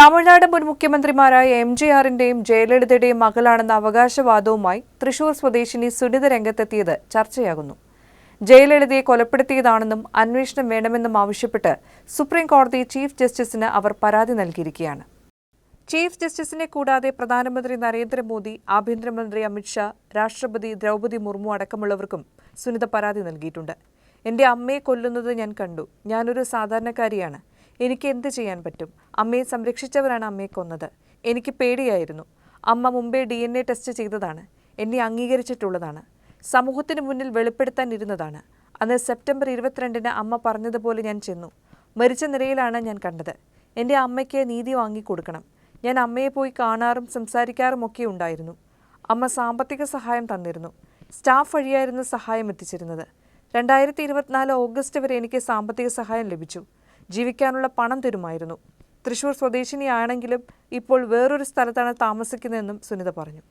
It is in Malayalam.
തമിഴ്നാട് മുൻ മുഖ്യമന്ത്രിമാരായ എം ജി ആറിന്റെയും ജയലളിതയുടെയും മകളാണെന്ന അവകാശവാദവുമായി തൃശൂർ സ്വദേശിനി സുനിത രംഗത്തെത്തിയത് ചർച്ചയാകുന്നു. ജയലളിതയെ കൊലപ്പെടുത്തിയതാണെന്നും അന്വേഷണം വേണമെന്നും ആവശ്യപ്പെട്ട് സുപ്രീം കോടതി ചീഫ് ജസ്റ്റിസിന് അവർ പരാതി നൽകിയിരിക്കുകയാണ്. ചീഫ് ജസ്റ്റിസിനെ കൂടാതെ പ്രധാനമന്ത്രി നരേന്ദ്രമോദി ആഭ്യന്തരമന്ത്രി അമിത്ഷാ രാഷ്ട്രപതി ദ്രൗപദി മുർമു അടക്കമുള്ളവർക്കും സുനിത പരാതി നൽകിയിട്ടുണ്ട്. എന്റെ അമ്മയെ കൊല്ലുന്നത് ഞാൻ കണ്ടു. ഞാനൊരു സാധാരണക്കാരിയാണ്. എനിക്ക് എന്ത് ചെയ്യാൻ പറ്റും? അമ്മയെ സംരക്ഷിച്ചവരാണ് അമ്മയെ കൊന്നത്. എനിക്ക് പേടിയായിരുന്നു. അമ്മ മുമ്പേ ഡി എൻ എ ടെസ്റ്റ് ചെയ്തതാണ്. എന്നെ അംഗീകരിച്ചിട്ടുള്ളതാണ്. സമൂഹത്തിന് മുന്നിൽ വെളിപ്പെടുത്താൻ ഇരുന്നതാണ്. അന്ന് സെപ്റ്റംബർ ഇരുപത്തിരണ്ടിന് അമ്മ പറഞ്ഞതുപോലെ ഞാൻ ചെന്നു. മരിച്ച നിലയിലാണ് ഞാൻ കണ്ടത്. എന്റെ അമ്മയ്ക്ക് നീതി വാങ്ങിക്കൊടുക്കണം. ഞാൻ അമ്മയെ പോയി കാണാറും സംസാരിക്കാറും ഒക്കെ ഉണ്ടായിരുന്നു. അമ്മ സാമ്പത്തിക സഹായം തന്നിരുന്നു. സ്റ്റാഫ് വഴിയായിരുന്നു സഹായം എത്തിച്ചിരുന്നത്. രണ്ടായിരത്തി ഇരുപത്തിനാല് ഓഗസ്റ്റ് വരെ എനിക്ക് സാമ്പത്തിക സഹായം ലഭിച്ചു. ജീവിക്കാനുള്ള പണം തരുമായിരുന്നു. തൃശൂർ സ്വദേശിനിയാണെങ്കിലും ഇപ്പോൾ വേറൊരു സ്ഥലത്താണ് താമസിക്കുന്നതെന്നും സുനിത പറഞ്ഞു.